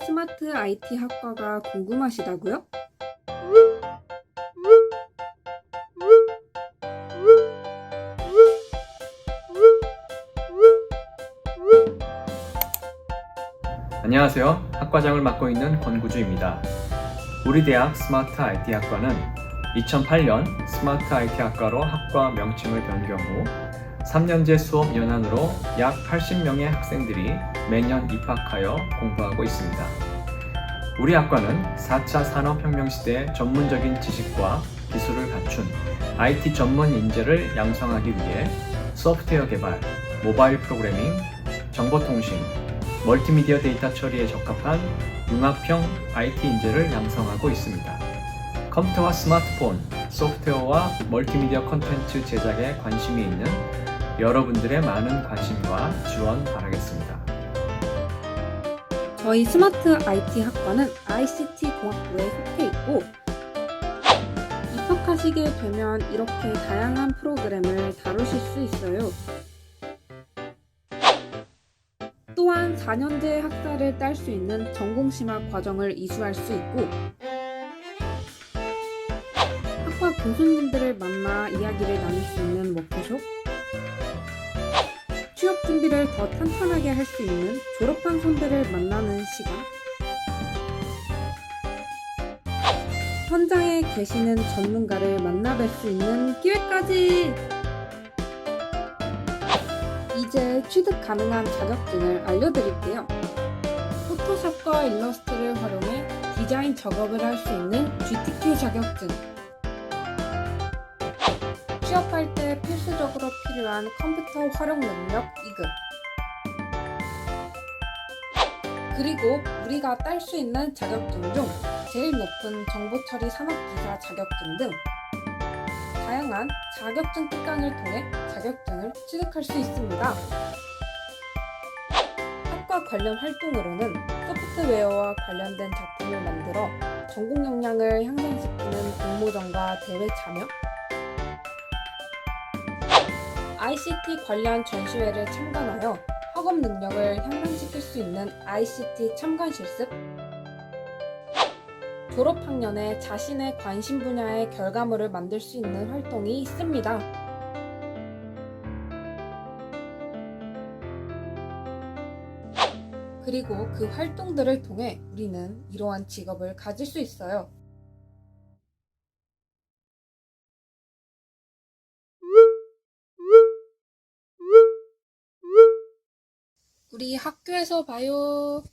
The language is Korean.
스마트 IT 학과가 궁금하시다고요? 안녕하세요. 학과장을 맡고 있는 권구주입니다. 우리 대학 스마트 IT 학과는 2008년 스마트 IT 학과로 학과 명칭을 변경 후 3년제 수업 연한으로 약 80명의 학생들이 매년 입학하여 공부하고 있습니다. 우리 학과는 4차 산업혁명 시대의 전문적인 지식과 기술을 갖춘 IT 전문 인재를 양성하기 위해 소프트웨어 개발, 모바일 프로그래밍, 정보통신, 멀티미디어 데이터 처리에 적합한 융합형 IT 인재를 양성하고 있습니다. 컴퓨터와 스마트폰, 소프트웨어와 멀티미디어 콘텐츠 제작에 관심이 있는 여러분들의 많은 관심과 지원 바라겠습니다. 저희 스마트 IT 학과는 ICT 공학부에 속해 있고 입학하시게 되면 이렇게 다양한 프로그램을 다루실 수 있어요. 또한 4년제 학사를 딸 수 있는 전공 심화 과정을 이수할 수 있고 학과 교수님들을 만나 이야기를 나눌 수 있는 워크숍 취업 준비를 더 탄탄하게 할 수 있는 졸업한 손들을 만나는 시간. 현장에 계시는 전문가를 만나 뵐 수 있는 기회까지! 이제 취득 가능한 자격증을 알려드릴게요. 포토샵과 일러스트를 활용해 디자인 작업을 할 수 있는 GTQ 자격증. 취업할 때 필요한 컴퓨터 활용 능력 2급. 그리고 우리가 딸 수 있는 자격증 중 제일 높은 정보처리 산업기사 자격증 등 다양한 자격증 특강을 통해 자격증을 취득할 수 있습니다. 학과 관련 활동으로는 소프트웨어와 관련된 작품을 만들어 전공 역량을 향상시키는 공모전과 대회 참여, ICT 관련 전시회를 참관하여 학업 능력을 향상시킬 수 있는 ICT 참관 실습, 졸업 학년에 자신의 관심 분야의 결과물을 만들 수 있는 활동이 있습니다. 그리고 그 활동들을 통해 우리는 이러한 직업을 가질 수 있어요. 우리 학교에서 봐요.